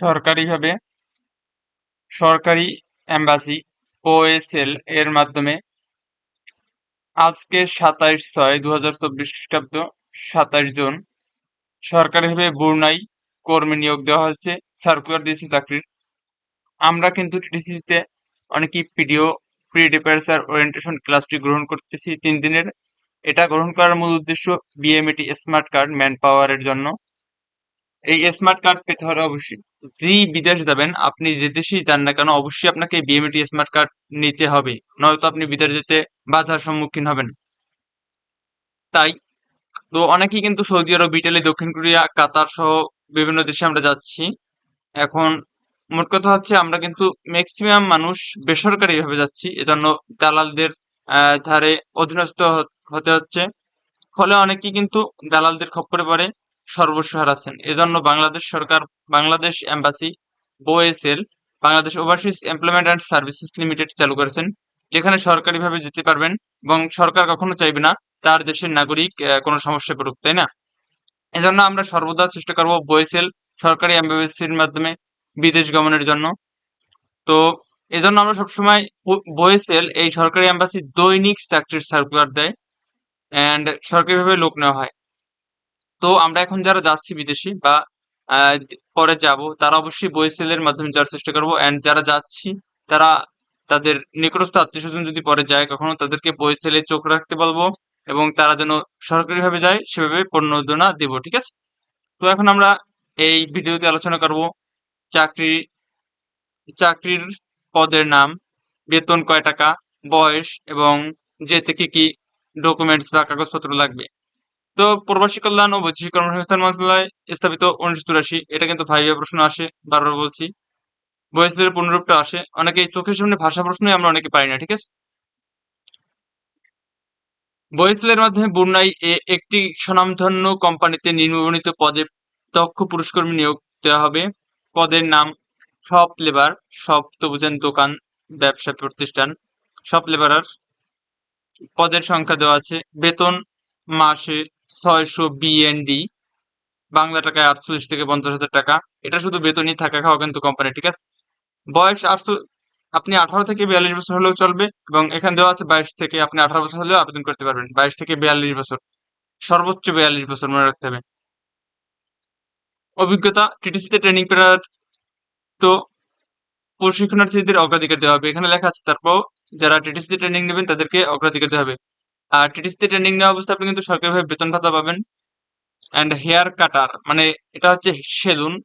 সরকারিভাবে সরকারি embassy, OSL এর মাধ্যমে আজকে সাতাইশ ছয় দু হাজার চব্বিশ খ্রিস্টাব্দ সাতাইশ জুন সরকারিভাবে বুরনাই কর্মী নিয়োগ দেওয়া হয়েছে সার্কুলার দিয়েছে চাকরির। আমরা কিন্তু টিটিসিতে অনেকেই পিডিও প্রি ডিপারেচার ওরিয়েন্টেশন ক্লাসটি গ্রহণ করতেছি তিন দিনের। এটা গ্রহণ করার মূল উদ্দেশ্য বিএমএটি স্মার্ট কার্ড ম্যান পাওয়ারের জন্য। এই স্মার্ট কার্ড পেতে হলে অবশ্যই যেই বিদেশ যাবেন, আপনি যে দেশেই যান না কেন, অবশ্যই আপনাকে বিএমএটি স্মার্ট কার্ড নিতে হবে। নয়তো আপনি বিদেশ যেতে বাধার সম্মুখীন হবেন। তাই, তো অনেকেই কিন্তু সৌদি আরব, ইটালি, দক্ষিণ কোরিয়া, কাতার সহ বিভিন্ন দেশে আমরা যাচ্ছি। এখন মোট কথা হচ্ছে আমরা কিন্তু ম্যাক্সিমাম মানুষ বেসরকারি ভাবে যাচ্ছি। এজন্য দালালদের ধারে অধীনস্থ হতে হচ্ছে। ফলে অনেকেই কিন্তু দালালদের খপ্পরে পড়ে। সর্বস্ব হারাচ্ছেন। এজন্য বাংলাদেশ সরকার, Bangladesh embassy OSL Bangladesh overseas employment and services limited চালু করেছেন, যেখানে সরকারিভাবে যেতে পারবেন এবং সরকার কখনো চাইবে না তার দেশের নাগরিক কোনো সমস্যায় পড়ুক, তাই না? এজন্য আমরা সর্বদা চেষ্টা করব ওএসএল সরকারি এম্বাসির মাধ্যমে বিদেশ গমনের জন্য। তো এজন্য আমরা সবসময় ওএসএল এই সরকারি এম্বাসি দৈনিক চাকরির সার্কুলার দেয় অ্যান্ড সরকারিভাবে লোক নেওয়া হয়। তো আমরা এখন যারা যাচ্ছি বিদেশি বা পরে যাব, তারা অবশ্যই বইসেল এর মাধ্যমে যাওয়ার চেষ্টা করব। এন্ড যারা যাচ্ছি, তারা তাদের নিকটস্থ আত্মীয় স্বজন যদি পরে যায়, কখনো তাদেরকে বই সেলে চোখ রাখতে বলব এবং তারা যেন সরকারিভাবে যায়, সেভাবে প্রণোদনা দেব, ঠিক আছে? তো এখন আমরা এই ভিডিওতে আলোচনা করব চাকরি, চাকরির পদের নাম, বেতন কয় টাকা, বয়স এবং যে থেকে কি ডকুমেন্টস বা কাগজপত্র লাগবে। তো প্রবাসী কল্যাণ ও বৈদেশিক কর্মসংস্থান মন্ত্রণালয় স্থাপিত উনিশশো চুরাশি, এটা কিন্তু ভাইয়া প্রশ্ন আসে, বারবার বলছি। বয়সের পুনরূপটা আসে। অনেকে চোখের সামনে ভাষা প্রশ্নই আমরা অনেকে পারি না, ঠিক আছে? বয়েসেলের মাধ্যমে বুরনাই এ একটি স্বনামধন্য কোম্পানিতে নিম্নবর্ণিত পদে দক্ষ পুরস্কর্মী নিয়োগ দেওয়া হবে। পদের নাম সব লেবার সব তো বুঝেন দোকান, ব্যবসা প্রতিষ্ঠান সব লেবারার পদের সংখ্যা দেওয়া আছে। বেতন মাসে ছয়শো বিএনডি বাংলা টাকায় আটচল্লিশ থেকে পঞ্চাশ হাজার টাকা। এটা শুধু বেতনই থাকা খাওয়া কিন্তু কোম্পানি ঠিক আছে? বয়স আটশো, আপনি আঠারো থেকে বিয়াল্লিশ বছর হলেও চলবে এবং এখানে দেওয়া আছে বাইশ থেকে আপনি আঠারো বছর হলেও আবেদন করতে পারবেন। বাইশ থেকে বিয়াল্লিশ বছর, সর্বোচ্চ বিয়াল্লিশ বছর মনে রাখতে হবে। অভিজ্ঞতা টিটিসিতে ট্রেনিং তো প্রশিক্ষণার্থীদের অগ্রাধিকার দেওয়া হবে। এখানে লেখা আছে তারপর যারা টিটিসিতে ট্রেনিং নেবেন তাদেরকে অগ্রাধিকার দেওয়া হবে। আর টিটিসিতে ট্রেনিং নেওয়া অবস্থায় আপনি কিন্তু সরকারিভাবে বেতন ভাতা পাবেন। অ্যান্ড হেয়ার কাটার মানে এটা হচ্ছে সেলুন,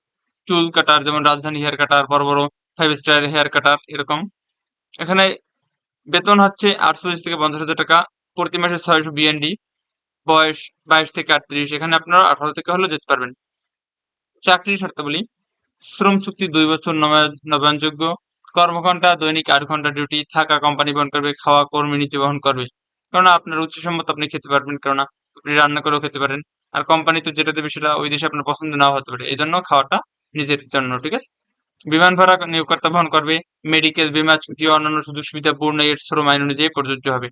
চুল কাটার যেমন রাজধানী হেয়ার কাটার বড় বড় ফাইভ স্টার হেয়ার কাটার এরকম। এখানে বেতন হচ্ছে আটচল্লিশ থেকে পঞ্চাশ হাজার টাকা, প্রতি মাসে ছয়শো বিএনডি বয়স বাইশ থেকে আটত্রিশ, এখানে আপনারা আঠারো থেকে হলেও যেতে পারবেন। চাকরির শর্তাবলী, শ্রম চুক্তি দুই বছর নবায়ন- নবায়নযোগ্য কর্মঘন্টা দৈনিক আট ঘণ্টা ডিউটি থাকা কোম্পানি বহন করবে, খাওয়া, কর্মী নিজে বহন করবে। কেননা আপনার উচ্চসম্মত আপনি খেতে পারবেন, কেননা আপনি রান্না করেও খেতে পারেন। আর কোম্পানি তো যেটা দেবে সেটা ওই দেশে আপনার পছন্দ নাও হতে পারে। এই জন্য খাওয়াটা নিজের জন্য, ঠিক আছে? বিমান ভাড়া নিয়োগকর্তা বহন করবে। মেডিকেল বীমা, ছুটি অন্যান্য সুযোগ সুবিধা পূর্ণ এর শ্রম আইন অনুযায়ী প্রযোজ্য হবে।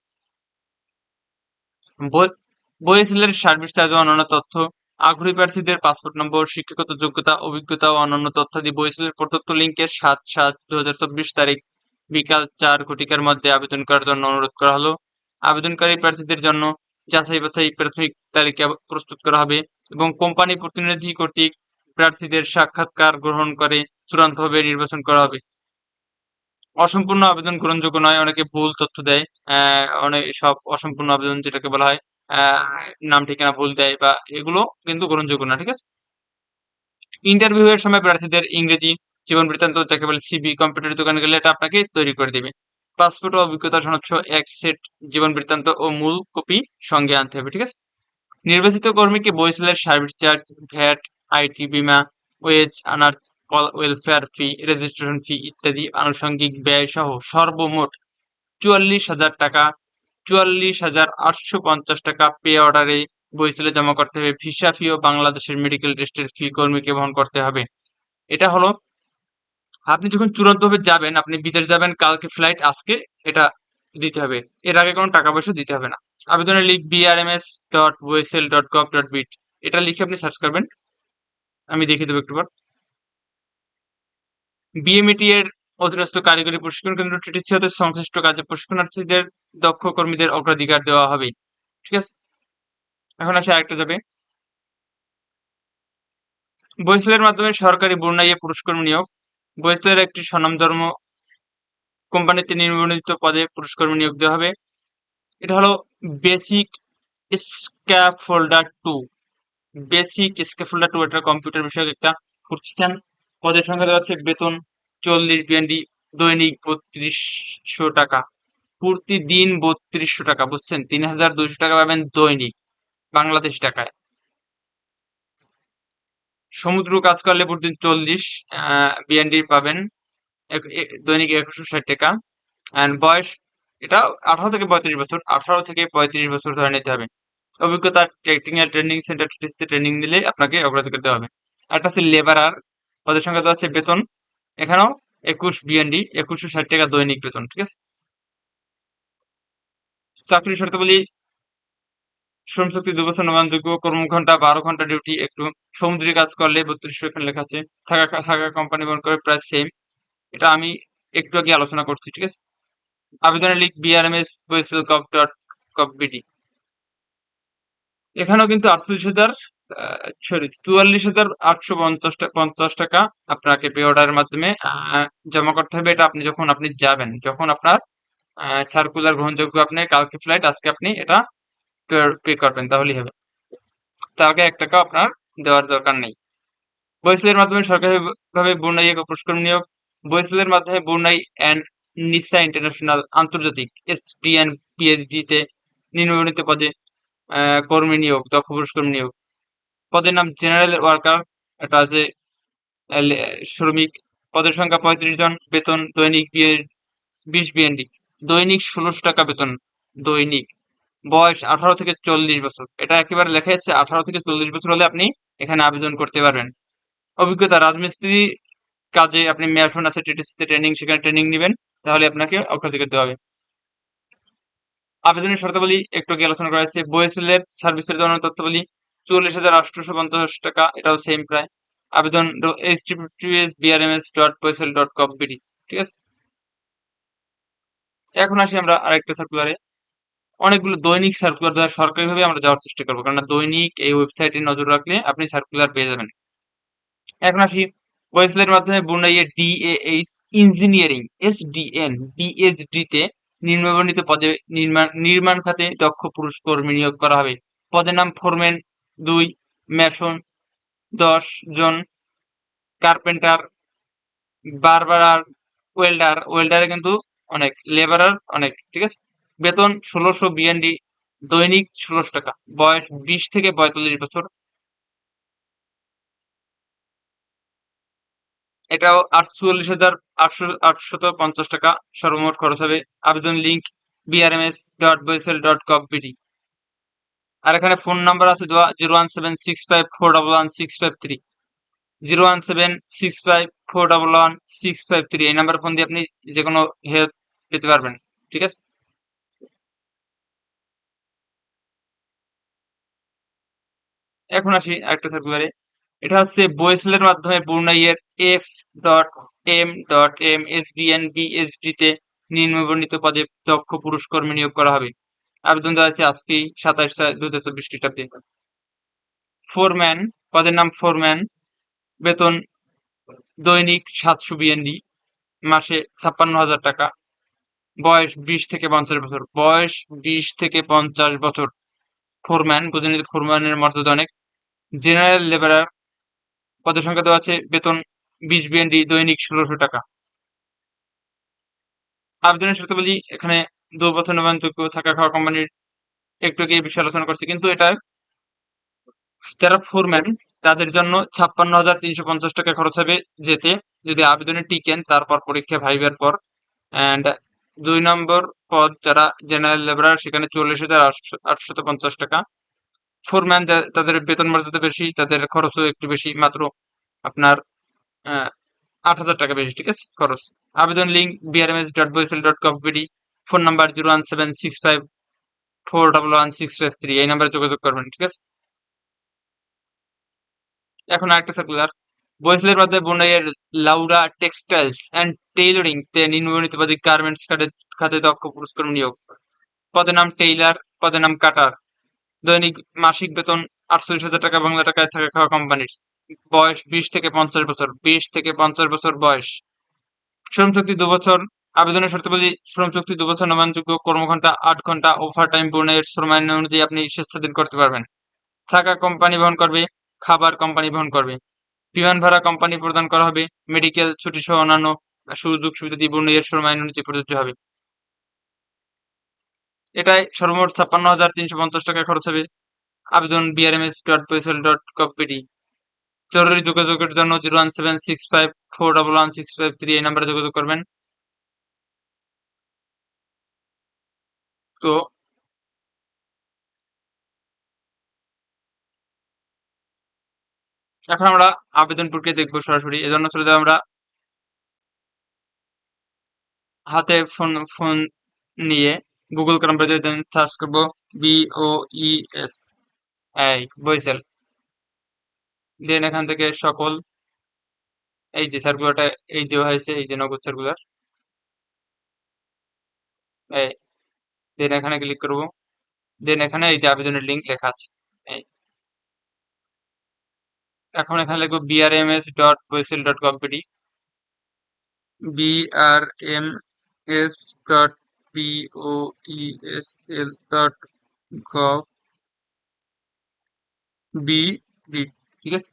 বইয়েসেলের সার্ভিস চার্জ ও অন্যান্য তথ্য। আগ্রহী প্রার্থীদের পাসপোর্ট নম্বর, শিক্ষাগত যোগ্যতা, অভিজ্ঞতা ও অন্যান্য তথ্যাদি বইয়েসেলের প্রদত্ত লিঙ্কের সাত সাত দু তারিখ বিকাল চার ঘটিকার মধ্যে আবেদন করার জন্য অনুরোধ করা হলো। আবেদনকারী প্রার্থীদের জন্য যাচাই বাছাই প্রাথমিক তালিকা প্রস্তুত করা হবে এবং কোম্পানি প্রতিনিধি কর্তৃক প্রার্থীদের সাক্ষাৎকার গ্রহণ করে চূড়ান্তভাবে নির্বাচন করা হবে। অসম্পূর্ণ আবেদন গ্রহণযোগ্য নয়, অনেকে ভুল তথ্য দেয় অনেক সব অসম্পূর্ণ আবেদন যেটাকে বলা হয় নাম, ঠিকানা ভুল দেয় বা এগুলো কিন্তু গ্রহণযোগ্য না, ঠিক আছে? ইন্টারভিউ এর সময় প্রার্থীদের ইংরেজি জীবন বৃত্তান্ত, যাকে বলে সিবি কম্পিউটার দোকানে গেলে এটা আপনাকে তৈরি করে দেবে। পাসপোর্ট অভিজ্ঞতা সনদ এক সেট জীবন বৃত্তান্ত ও মূল কপি সঙ্গে আনতে হবে, ঠিক আছে? নির্বাচিত কর্মীকে বইসেলের সার্ভিস চার্জ ভ্যাট আইটি বিমা wage earners welfare fee registration fee ইত্যাদি আনুষঙ্গিক ব্যয় সহ সর্বমোট চুয়াল্লিশ হাজার টাকা, চুয়াল্লিশ হাজার আটশো পঞ্চাশ টাকা পে অর্ডারে বইসেলে জমা করতে হবে। ভিসা ফি ও বাংলাদেশের মেডিকেল টেস্টের ফি কর্মীকে বহন করতে হবে। এটা হলো আপনি যখন চূড়ান্তভাবে যাবেন, আপনি বিদেশ যাবেন, কালকে ফ্লাইট আজকে এটা দিতে হবে। এর আগে কোনো টাকা পয়সা দিতে হবে না। আবেদনের link BRMS dot BOESL dot gov dot bit এটা লিখে আপনি সার্চ করবেন। আমি দেখিয়ে দেবো একটু পর। বিএমইটি এর অধীনস্থ কারিগরি প্রশিক্ষণ কেন্দ্র টিটিসি হতে সংশ্লিষ্ট কাজে প্রশিক্ষণার্থীদের দক্ষ কর্মীদের অগ্রাধিকার দেওয়া হবে। ঠিক আছে? এখন আসে আরেকটা যাবে বৈসেলের মাধ্যমে সরকারি বর্ণাইয়ে পুরস্কার নিয়োগ। বৈসেলের একটি স্বনামধর্ম কোম্পানিতে নির্বাচিত পদে পুরস্কার নিয়োগ দেওয়া হবে। এটা হলো basic scaffolder two basic scaffolder two এটা কম্পিউটার বিষয়ক একটা প্রতিষ্ঠান। পদের সংখ্যা দেওয়া হচ্ছে বেতন চল্লিশ বিএনডি দৈনিক বত্রিশশো টাকা। প্রতিদিন বত্রিশশো টাকা, বুঝছেন? তিন হাজার দুইশো টাকা পাবেন দৈনিক, বাংলাদেশ টাকায়। সমুদ্র কাজ করলে প্রতিদিন চল্লিশ বিএনডি পাবেন। দৈনিক একশো ষাট টাকা। অ্যান্ড বয়স, এটা আঠারো থেকে পঁয়ত্রিশ বছর। আঠারো থেকে পঁয়ত্রিশ বছর ধরে নিতে হবে। অভিজ্ঞতা টেকনিক্যাল ট্রেনিং সেন্টার টিটিসিতে ট্রেনিং নিলে আপনাকে অগ্রাধিকার দেওয়া হবে। একটা হচ্ছে লেবারার পদের সংখ্যা দেওয়া হচ্ছে বেতন। এখানেও একুশ বিএনডি একুশশো ষাট টাকা দৈনিক বেতন, ঠিক আছে? চাকরি শর্তাবলী শ্রমশক্তি দু বছর নবায়নযোগ্য কর্মঘন্টা বারো ঘণ্টা ডিউটি একটু সমুদ্রী কাজ করলে বত্রিশশো এখানে লেখা আছে। থাকা থাকা কোম্পানি বহন করে প্রায় সেম এটা আমি একটু আগে আলোচনা করছি, ঠিক আছে? আবেদনের link BRMS BOESL com dot com BD এখানেও কিন্তু আটচল্লিশ হাজার সরি চুয়াল্লিশ হাজার আটশো পঞ্চাশ পঞ্চাশ টাকা আপনাকে পে অর্ডারের মাধ্যমে জমা করতে হবে। এটা আপনি যখন, আপনি যাবেন, যখন আপনার সার্কুলার গ্রহণযোগ্য আপনি, কালকে ফ্লাইট আজকে আপনি এটা পে করবেন, তাহলেই হবে। আগে এক টাকা আপনার দেওয়ার দরকার নেই। বৈসেলের মাধ্যমে সরকারিভাবে বুনাই এক পুরস্কার নিয়োগ। বৈসেলের মাধ্যমে বুনাই অ্যান্ড নিসা ইন্টারন্যাশনাল আন্তর্জাতিক পিএইচডি তে নিম্নবর্ণিত পদে কর্মী নিয়োগ, দক্ষ পুরুষকর্মী নিয়োগ। পদের নাম জেনারেল ওয়ার্কার, এটা আছে শ্রমিক। পদের সংখ্যা পঁয়ত্রিশ জন, বেতন দৈনিক বিশ বিএনডি। দৈনিক ষোলোশো টাকা বেতন, দৈনিক। বয়স আঠারো থেকে চল্লিশ বছর। এটা একেবারে লেখা যাচ্ছে আঠারো থেকে চল্লিশ বছর হলে আপনি এখানে আবেদন করতে পারবেন। অভিজ্ঞতা, রাজমিস্ত্রি কাজে আপনি মেয়াসন আছে, টিটিসিতে ট্রেনিং, সেখানে ট্রেনিং নেবেন, তাহলে আপনাকে অগ্রাধিকার দেওয়া হবে। আবেদনের শর্তাবলী একটু আলোচনা করা হয়েছে। বয়েসেলের সার্ভিসের জন্য তথ্যাবলী চল্লিশ হাজার আটশোশো পঞ্চাশ টাকা, এটাও সেম প্রায়। আবেদন H BRMS dot BOESL dot com BD ঠিক আছে? এখন আসি আমরা আরেকটা সার্কুলারে অনেকগুলো দৈনিক সার্কুলার দ্বারা সরকারিভাবে আমরা যাওয়ার চেষ্টা করব। কারণ দৈনিক এই ওয়েবসাইটে নজর রাখলে আপনি সার্কুলার পেয়ে যাবেন। এখন আসি ওয়েবসাইটের মাধ্যমে বুনাইয়ের DAH engineering S DN BSD তে নিম্নবর্ণিত পদে নির্মাণ নির্মাণ খাতে দক্ষ পুরুষ কর্মী নিয়োগ করা হবে। পদের নাম ফোরম্যান দুই মেশন দশ জন কার্পেন্টার বারবারার ওয়েল্ডার ওয়েল্ডারে কিন্তু অনেক লেবারার অনেক, ঠিক আছে? বেতন ষোলোশো বিএনডি, দৈনিক ষোলোশো টাকা। বয়স বিশ থেকে পঁয়তাল্লিশ বছর। এটাও আটচল্লিশ হাজার আটশো, আটশত পঞ্চাশ টাকা। সর্বমোট খরচ হবে আবেদন link BRMS dot BOESL dot com BD আর এখানে ফোন নাম্বার আছে দেওয়া zero one seven six five four double one six five three. Zero one seven six five four double one six five three. এই number phone দিয়ে আপনি যে কোনো help পেতে পারবেন। ঠিক আছে? এখন আসি আরেকটা সার্কুলারে এটা হচ্ছে বয়েসেলের মাধ্যমে বুনাইয়ের F dot M dot M S D N B S D তে নিম্নবর্ণিত পদে দক্ষ পুরুষ কর্মী নিয়োগ করা হবে। আবেদন দেওয়া হচ্ছে আজকেই, সাতাশ ছয় দু হাজার চব্বিশ খ্রিস্টাব্দে। ফোরম্যান পদের নাম ফোরম্যান বেতন দৈনিক সাতশো বিএনডি মাসে ছাপ্পান্ন হাজার টাকা। বয়স বিশ থেকে পঞ্চাশ বছর। বয়স বিশ থেকে পঞ্চাশ বছর। ফোরম্যান নিতে ফোরম্যানের মর্যাদা অনেক। জেনারেল লেবারার পদের সংখ্যা দেওয়া আছে বেতন বিশ বিএনডি, দৈনিক ষোলোশো টাকা। আবেদনের শর্তাবলী, এখানে দু বছর নবায়নযোগ্য থাকা খাওয়া কোম্পানির একটু এই বিষয়ে আলোচনা করছি। কিন্তু এটা যারা ফোরম্যান তাদের জন্য ছাপ্পান্ন হাজার তিনশো পঞ্চাশ টাকা খরচ হবে যেতে। যদি আবেদনে টিকেন, তারপর পরীক্ষা ভাইবার পর। অ্যান্ড দুই নম্বর পদ যারা জেনারেল লেবারার, সেখানে চল্লিশ হাজার আটশত পঞ্চাশ টাকা। ফোরম্যান তাদের বেতন মর্যাদা বেশি, তাদের খরচও একটু বেশি, মাত্র আপনার আট হাজার টাকা বেশি, ঠিক আছে, খরচ। আবেদন link BRMS dot BOESL dot com BD phone number zero one seven six five four double one six five three, এই নাম্বারে যোগাযোগ করবেন, ঠিক আছে? এখন আরেকটা সার্কুলার বয়সলের মধ্যে বুনাইয়ের লাউরা টেক্সটাইলস অ্যান্ড টেইলরিং তে নিম্নবর্ণিত পদে গার্মেন্টস খাতে খাতে দক্ষ পুরস্কার নিয়োগ। পদের নাম টেইলার পদের নাম কাটার দৈনিক মাসিক বেতন আটচল্লিশ হাজার টাকা, বাংলা টাকায় থাকা খাওয়া কোম্পানির। বয়স বিশ থেকে পঞ্চাশ বছর, বিশ থেকে পঞ্চাশ বছর বয়স। শ্রম চুক্তি দু বছর, আবেদনের শর্তাবলী শ্রম চুক্তি দু বছর নবায়নযোগ্য কর্মঘন্টা আট ঘণ্টা ওভার টাইম পূর্ণের শ্রম আইন অনুযায়ী আপনি স্বেচ্ছাধীন করতে পারবেন। থাকা কোম্পানি বহন করবে, খাবার কোম্পানি বহন করবে। বিমান ভাড়া কোম্পানি প্রদান করা হবে। মেডিকেল ছুটি সহ অন্যান্য সুযোগ সুবিধা দিয়ে বন্যের শ্রম আইন অনুযায়ী প্রযোজ্য হবে। এটাই সর্বমোট ছাপ্পান্ন হাজার তিনশো পঞ্চাশ টাকা খরচ হবে। আবেদন বিআরএমএস ডট পেসেল ডট কপিটি জরুরি যোগাযোগের জন্য zero one seven six five four double one six five three এই নাম্বারে যোগাযোগ করবেন। তো এখন আমরা আবেদন প্রক্রিয়া দেখব সরাসরি। এজন্য চলে যাব আমরা হাতে ফোন ফোন নিয়ে গুগল ক্রম দেন সার্চ করব বি ও ই এস এই বইসেল দেন এখান থেকে সকল এই যে সার্কুলারটা এই দেওয়া হয়েছে, এই যে নগদ সার্কুলার এই দেন এখানে ক্লিক করব। দেন এখানে এই যে আবেদনের লিঙ্ক লেখা আছে, এই। এখন এখানে লিখব BRMS dot বইসেল dot কম্পিটি BRM S dot P O S L dot gov B B ঠিক আছে?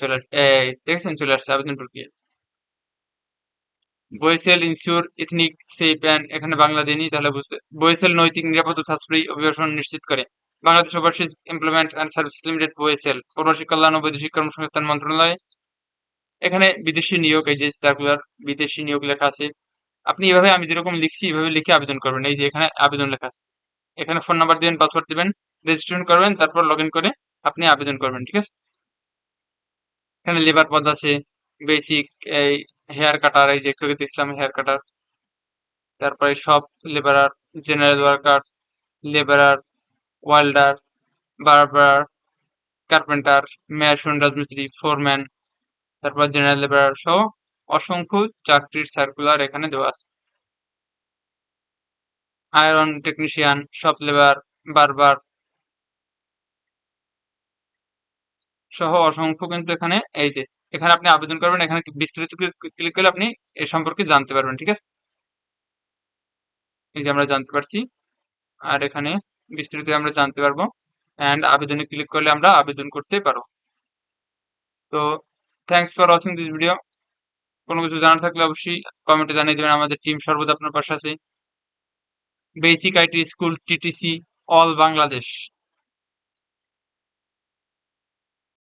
চলে আসছে দেখছেন চলে আসছে, আবেদন প্রক্রিয়া। BOESL insure ethnic safe and এখানে বাংলা দেনি তাহলে বুঝতে বইসেল নৈতিক নিরাপদ ও সাশ্রয়ী অভিবাসন নিশ্চিত করে। Bangladesh overseas employment and service limited BOESL প্রবাসী কল্যাণ ও বৈদেশিক কর্মসংস্থান মন্ত্রণালয়। এখানে বিদেশি নিয়োগ, এই যে সার্কুলার বিদেশি নিয়োগ লেখা আছে। আপনি এভাবে আমি যেরকম লিখছি, এভাবে লিখে আবেদন করবেন। এই যে এখানে আবেদন লেখা আছে। এখানে ফোন নাম্বার দিবেন পাসওয়ার্ড দিবেন রেজিস্ট্রেশন করবেন, তারপর লগ করে আপনি আবেদন করবেন, ঠিক আছে? এখানে লেবার পদ আছে বেসিক এই হেয়ার কাটার এই যে একটু আগে হেয়ার কাটার তারপরে সব labourer general workers labourer welder barber carpenter mason রাজমিস্ত্রি ফোরম্যান তারপর জেনারেল লেবারার সহ অসংখ্য চাকরির সার্কুলার এখানে দেওয়া আছে। আয়রন টেকনিশিয়ান শপ লেবার বারবার সহ অসংখ্য কিন্তু এখানে এই যে, এখানে আপনি আবেদন করবেন, এখানে বিস্তারিত ক্লিক করলে আপনি এ সম্পর্কে জানতে পারবেন, ঠিক আছে? এই যে আমরা জানতে পারছি। আর এখানে বিস্তারিত আমরা জানতে পারব। অ্যান্ড আবেদনে ক্লিক করলে আমরা আবেদন করতে পারব। তো thanks for watching this video কোনো কিছু জানার থাকলে অবশ্যই কমেন্টে জানিয়ে দেবেন। আমাদের টিম সর্বদা আপনার পাশে আছে। Basic IT school TTC all Bangladesh